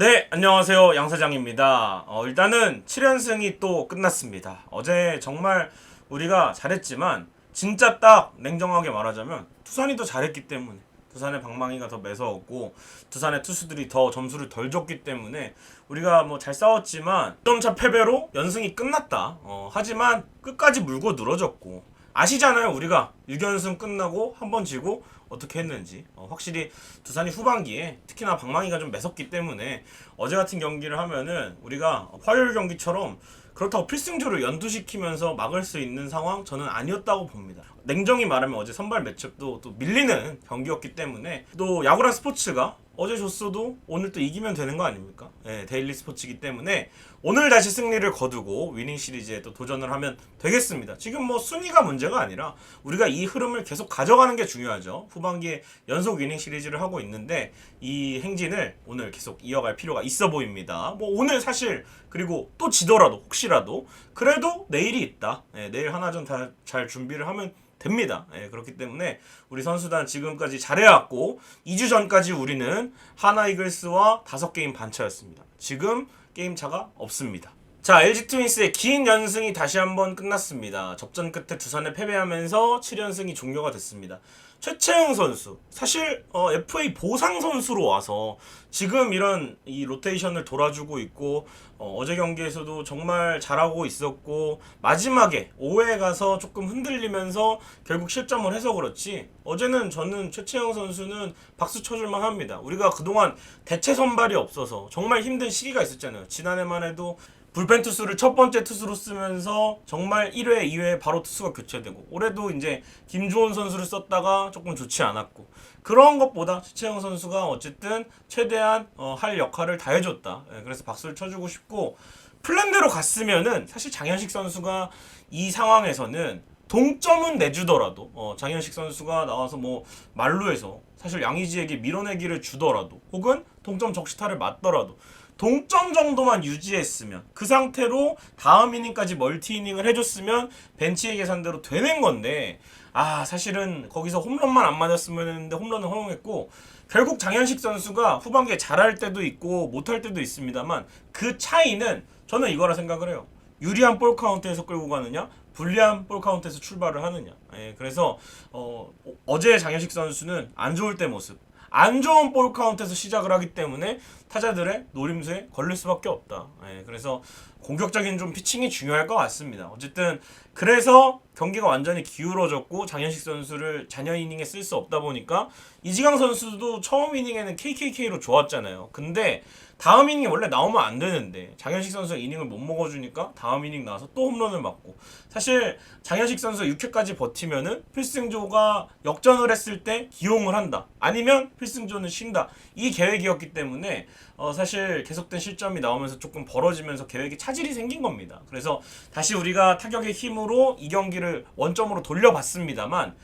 네, 안녕하세요. 양 사장입니다. 어, 일단은 7연승이 또 끝났습니다. 어제 정말 우리가 잘했지만 진짜 딱 냉정하게 말하자면 두산이 더 잘했기 때문에 두산의 방망이가 더 매서웠고 두산의 투수들이 더 점수를 덜 줬기 때문에 우리가 뭐 잘 싸웠지만 점차 패배로 연승이 끝났다. 어, 하지만 끝까지 물고 늘어졌고 아시잖아요. 우리가 6연승 끝나고 한 번 지고 어떻게 했는지 어, 확실히 두산이 후반기에 특히나 방망이가 좀 매섭기 때문에 어제 같은 경기를 하면은 우리가 화요일 경기처럼 그렇다고 필승조를 연두시키면서 막을 수 있는 상황 저는 아니었다고 봅니다. 냉정히 말하면 어제 선발 매첩도 또 밀리는 경기였기 때문에 또 야구란 스포츠가 어제 졌어도 오늘 또 이기면 되는 거 아닙니까? 예, 데일리 스포츠이기 때문에 오늘 다시 승리를 거두고 위닝 시리즈에 또 도전을 하면 되겠습니다. 지금 뭐 순위가 문제가 아니라 우리가 이 흐름을 계속 가져가는 게 중요하죠. 후반기에 연속 위닝 시리즈를 하고 있는데 이 행진을 오늘 계속 이어갈 필요가 있어 보입니다. 뭐 오늘 사실 그리고 또 지더라도 혹시라도 그래도 내일이 있다. 예, 내일 하나전 다 잘 준비를 하면 됩니다. 예, 그렇기 때문에 우리 선수단 지금까지 잘해왔고 2주 전까지 우리는 하나 이글스와 5게임 반차였습니다. 지금 게임 차가 없습니다. 자, LG 트윈스의 긴 연승이 다시 한번 끝났습니다. 접전 끝에 두산에 패배하면서 7연승이 종료가 됐습니다. 최채영 선수, 사실 어, FA 보상 선수로 와서 지금 이런 이 로테이션을 돌아주고 있고 어, 제 경기에서도 정말 잘하고 있었고 마지막에 5회 가서 조금 흔들리면서 결국 실점을 해서 그렇지 어제는 저는 최채영 선수는 박수 쳐줄만 합니다. 우리가 그동안 대체 선발이 없어서 정말 힘든 시기가 있었잖아요. 지난해만 해도 불펜 투수를 첫 번째 투수로 쓰면서 정말 1회, 2회 바로 투수가 교체되고 올해도 이제 김주원 선수를 썼다가 조금 좋지 않았고 그런 것보다 최채영 선수가 어쨌든 최대한 어, 할 역할을 다 해줬다. 예, 그래서 박수를 쳐주고 싶고 플랜대로 갔으면은 사실 장현식 선수가 이 상황에서는 동점은 내주더라도 어, 장현식 선수가 나와서 뭐 말로해서 사실 양의지에게 밀어내기를 주더라도 혹은 동점 적시타를 맞더라도 동점 정도만 유지했으면 그 상태로 다음 이닝까지 멀티 이닝을 해줬으면 벤치의 계산대로 되는 건데 아 사실은 거기서 홈런만 안 맞았으면 했는데 홈런을 허용했고 결국 장현식 선수가 후반기에 잘할 때도 있고 못할 때도 있습니다만 그 차이는 저는 이거라 생각을 해요. 유리한 볼 카운트에서 끌고 가느냐 불리한 볼 카운트에서 출발을 하느냐. 예, 그래서 어, 어제 장현식 선수는 안 좋을 때 모습 안 좋은 볼 카운트에서 시작을 하기 때문에 타자들의 노림수에 걸릴 수밖에 없다. 예, 그래서 공격적인 좀 피칭이 중요할 것 같습니다. 어쨌든 그래서 경기가 완전히 기울어졌고 장현식 선수를 잔여 이닝에 쓸 수 없다 보니까 이지강 선수도 처음 이닝에는 KKK로 좋았잖아요. 근데 다음 이닝이 원래 나오면 안 되는데 장현식 선수가 이닝을 못 먹어주니까 다음 이닝 나와서 또 홈런을 맞고 사실 장현식 선수가 6회까지 버티면은 필승조가 역전을 했을 때 기용을 한다 아니면 필승조는 쉰다 이 계획이었기 때문에 어 사실 계속된 실점이 나오면서 조금 벌어지면서 계획에 차질이 생긴 겁니다 그래서 다시 우리가 타격의 힘으로 이 경기를 원점으로 돌려봤습니다만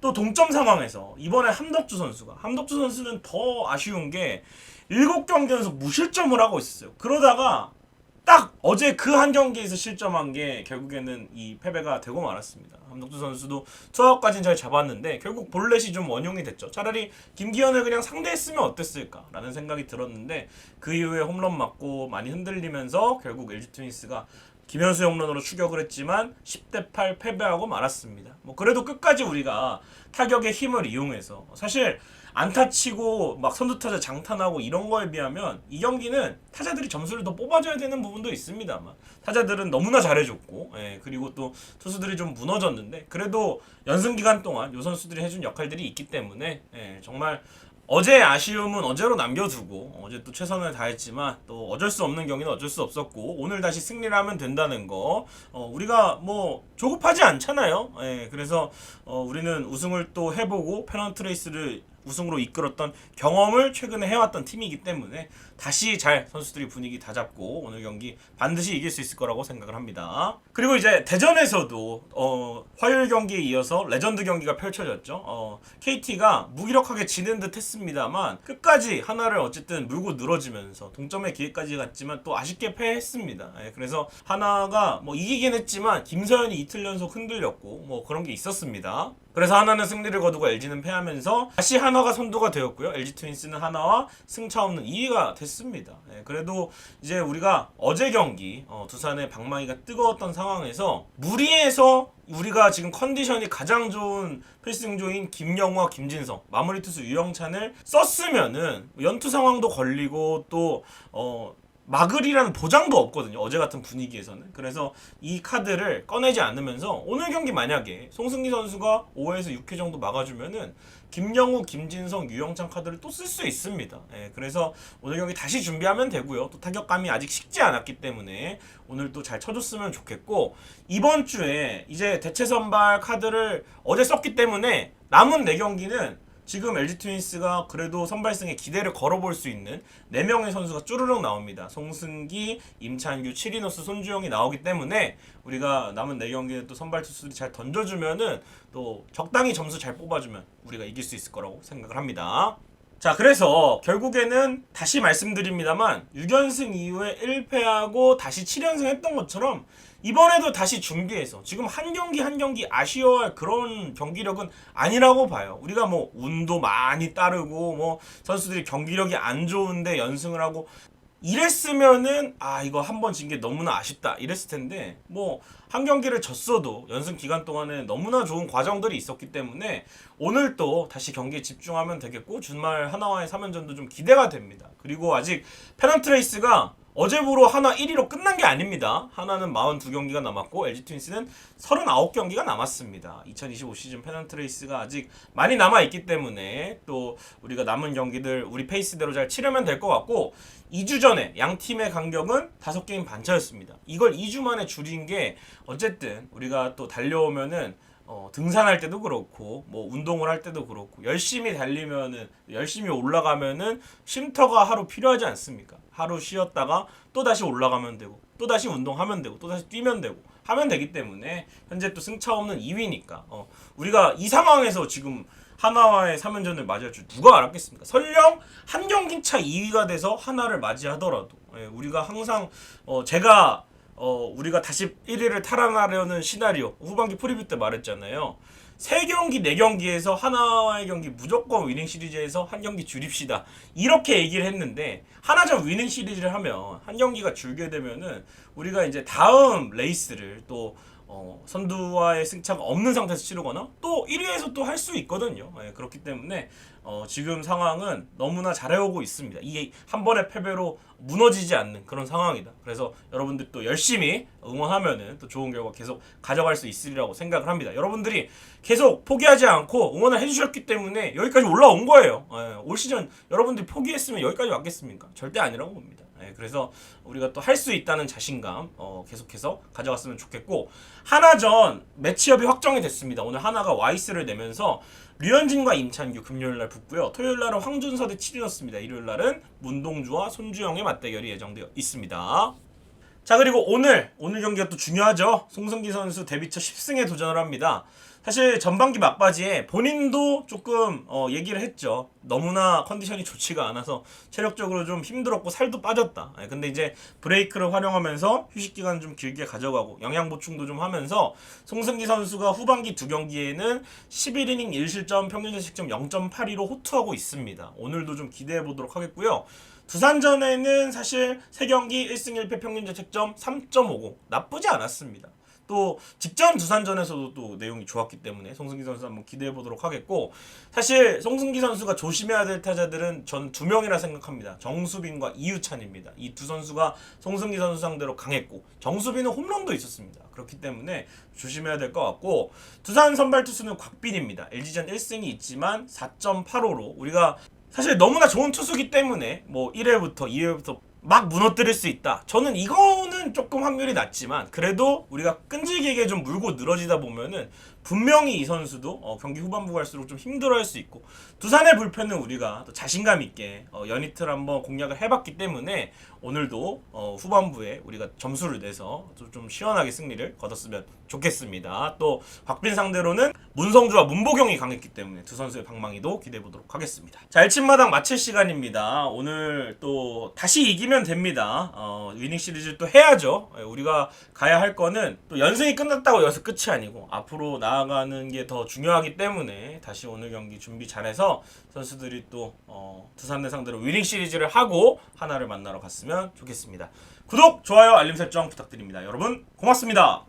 또 동점 상황에서 이번에 함덕주 선수가 함덕주 선수는 더 아쉬운 게 일곱 경기 연속 무실점을 하고 있었어요. 그러다가 딱 어제 그 한 경기에서 실점한 게 결국에는 이 패배가 되고 말았습니다. 함덕주 선수도 투아웃까지는 잘 잡았는데 결국 볼넷이 좀 원용이 됐죠. 차라리 김기현을 그냥 상대했으면 어땠을까라는 생각이 들었는데 그 이후에 홈런 맞고 많이 흔들리면서 결국 LG 트윈스가 김현수 홈런으로 추격을 했지만 10대 8 패배하고 말았습니다. 뭐 그래도 끝까지 우리가 타격의 힘을 이용해서 사실 안타 치고 막 선두 타자 장탄하고 이런 거에 비하면 이 경기는 타자들이 점수를 더 뽑아줘야 되는 부분도 있습니다만 타자들은 너무나 잘해줬고 예, 그리고 또 투수들이 좀 무너졌는데 그래도 연승 기간 동안 요 선수들이 해준 역할들이 있기 때문에 예, 정말 어제 아쉬움은 어제로 남겨두고 어제 또 최선을 다했지만 또 어쩔 수 없는 경기는 어쩔 수 없었고 오늘 다시 승리를 하면 된다는 거 어, 우리가 뭐 조급하지 않잖아요. 예, 그래서 어, 우리는 우승을 또 해보고 페넌트 레이스를 우승으로 이끌었던 경험을 최근에 해왔던 팀이기 때문에 다시 잘 선수들이 분위기 다 잡고 오늘 경기 반드시 이길 수 있을 거라고 생각을 합니다. 그리고 이제 대전에서도 어, 화요일 경기에 이어서 레전드 경기가 펼쳐졌죠. 어, KT가 무기력하게 지는 듯 했습니다만 끝까지 하나를 어쨌든 물고 늘어지면서 동점의 기회까지 갔지만 또 아쉽게 패했습니다. 예, 그래서 하나가 뭐 이기긴 했지만 김서현이 이틀 연속 흔들렸고 뭐 그런 게 있었습니다. 그래서 하나는 승리를 거두고 LG는 패하면서 다시 하나가 선두가 되었고요. LG 트윈스는 하나와 승차 없는 2위가 됐습니다. 예, 그래도 이제 우리가 어제 경기 어, 두산의 방망이가 뜨거웠던 상황에서 무리해서 우리가 지금 컨디션이 가장 좋은 필승조인 김영우와 김진성 마무리 투수 유영찬을 썼으면은 연투 상황도 걸리고 또 어, 막을이라는 보장도 없거든요. 어제 같은 분위기에서는. 그래서 이 카드를 꺼내지 않으면서 오늘 경기 만약에 송승기 선수가 5회에서 6회 정도 막아주면은 김영우, 김진성, 유영찬 카드를 또 쓸 수 있습니다. 예, 그래서 오늘 경기 다시 준비하면 되고요. 또 타격감이 아직 식지 않았기 때문에 오늘 또 잘 쳐줬으면 좋겠고 이번 주에 이제 대체 선발 카드를 어제 썼기 때문에 남은 4경기는 지금 LG 트윈스가 그래도 선발승에 기대를 걸어볼 수 있는 4명의 선수가 쭈르륵 나옵니다. 송승기, 임찬규, 치리노스, 손주영이 나오기 때문에 우리가 남은 4경기에 또 선발 투수들이 잘 던져주면은 또 적당히 점수 잘 뽑아주면 우리가 이길 수 있을 거라고 생각을 합니다. 자, 그래서 결국에는 다시 말씀드립니다만 6연승 이후에 1패하고 다시 7연승 했던 것처럼 이번에도 다시 준비해서 지금 한 경기 한 경기 아쉬워할 그런 경기력은 아니라고 봐요. 우리가 뭐 운도 많이 따르고 뭐 선수들이 경기력이 안 좋은데 연승을 하고 이랬으면은 아 이거 한 번 진 게 너무나 아쉽다 이랬을 텐데 뭐 한 경기를 졌어도 연승 기간 동안에 너무나 좋은 과정들이 있었기 때문에 오늘 또 다시 경기에 집중하면 되겠고 주말 하나와의 3연전도 좀 기대가 됩니다. 그리고 아직 페넌트레이스가 어제부로 하나 1위로 끝난 게 아닙니다. 하나는 42경기가 남았고 LG 트윈스는 39경기가 남았습니다. 2025 시즌 페넌트레이스가 아직 많이 남아 있기 때문에 또 우리가 남은 경기들 우리 페이스대로 잘 치려면 될 것 같고 2주 전에 양 팀의 간격은 5게임 반차였습니다. 이걸 2주 만에 줄인 게 어쨌든 우리가 또 달려오면은 어, 등산할 때도 그렇고 뭐 운동을 할 때도 그렇고 열심히 달리면은 열심히 올라가면은 쉼터가 하루 필요하지 않습니까? 하루 쉬었다가 또 다시 올라가면 되고 또 다시 운동하면 되고 또 다시 뛰면 되고 하면 되기 때문에 현재 또 승차 없는 2위니까 어, 우리가 이 상황에서 지금 하나와의 3연전을 맞이할 줄 누가 알았겠습니까? 설령 한 경기 차 2위가 돼서 하나를 맞이하더라도 예, 우리가 항상 어, 제가 어, 우리가 다시 1위를 탈환하려는 시나리오 후반기 프리뷰 때 말했잖아요. 세 경기 네 경기에서 하나와의 경기 무조건 위닝 시리즈에서 한 경기 줄입시다 이렇게 얘기를 했는데 하나전 위닝 시리즈를 하면 한 경기가 줄게 되면은 우리가 이제 다음 레이스를 또 어, 선두와의 승차가 없는 상태에서 치르거나 또 1위에서 또 할 수 있거든요. 예, 그렇기 때문에 어, 지금 상황은 너무나 잘해오고 있습니다. 이게 한 번의 패배로 무너지지 않는 그런 상황이다. 그래서 여러분들 또 열심히 응원하면은 또 좋은 결과 계속 가져갈 수 있으리라고 생각을 합니다. 여러분들이 계속 포기하지 않고 응원을 해주셨기 때문에 여기까지 올라온 거예요. 예, 올 시즌 여러분들이 포기했으면 여기까지 왔겠습니까? 절대 아니라고 봅니다. 예, 그래서 우리가 또 할 수 있다는 자신감 어, 계속해서 가져갔으면 좋겠고 하나전 매치업이 확정이 됐습니다. 오늘 하나가 와이스를 내면서 류현진과 임찬규 금요일 날 붙고요. 토요일 날은 황준서 대 치리너스입니다. 일요일 날은 문동주와 손주영의 맞대결이 예정되어 있습니다. 자 그리고 오늘 오늘 경기가 또 중요하죠. 송승기 선수 데뷔 첫 10승에 도전을 합니다. 사실 전반기 막바지에 본인도 조금 어, 얘기를 했죠. 너무나 컨디션이 좋지가 않아서 체력적으로 좀 힘들었고 살도 빠졌다. 예, 근데 이제 브레이크를 활용하면서 휴식 기간 좀 길게 가져가고 영양 보충도 좀 하면서 송승기 선수가 후반기 두 경기에는 11이닝 1실점 평균 자책점 0.82로 호투하고 있습니다. 오늘도 좀 기대해 보도록 하겠고요. 두산전에는 사실 3경기 1승 1패 평균 자책점 3.50 나쁘지 않았습니다. 또 직전 두산전에서도 또 내용이 좋았기 때문에 송승기 선수 한번 기대해 보도록 하겠고 사실 송승기 선수가 조심해야 될 타자들은 전 두 명이라 생각합니다. 정수빈과 이유찬입니다. 이 두 선수가 송승기 선수 상대로 강했고 정수빈은 홈런도 있었습니다. 그렇기 때문에 조심해야 될 것 같고 두산 선발 투수는 곽빈입니다. LG전 1승이 있지만 4.85로 우리가 사실 너무나 좋은 투수기 때문에 뭐 1회부터 2회부터 막 무너뜨릴 수 있다. 저는 이거는 조금 확률이 낮지만 그래도 우리가 끈질기게 좀 물고 늘어지다 보면은 분명히 이 선수도 어, 경기 후반부 갈수록 좀 힘들어할 수 있고 두산의 불펜은 우리가 또 자신감 있게 어, 연이틀 한번 공략을 해봤기 때문에 오늘도 어, 후반부에 우리가 점수를 내서 좀, 좀 시원하게 승리를 거뒀으면 좋겠습니다. 또 박빈 상대로는 문성주와 문보경이 강했기 때문에 두 선수의 방망이도 기대해 보도록 하겠습니다. 자, 일침마당 마칠 시간입니다. 오늘 또 다시 이기면 됩니다. 어, 위닝 시리즈 또 해야죠. 예, 우리가 가야 할 거는 또 연승이 끝났다고 여기서 끝이 아니고 앞으로 나아가는 게 더 중요하기 때문에 다시 오늘 경기 준비 잘해서 선수들이 또 어, 두산 대 상대로 위닝 시리즈를 하고 하나를 만나러 갔으면 좋겠습니다. 구독, 좋아요, 알림 설정 부탁드립니다. 여러분 고맙습니다.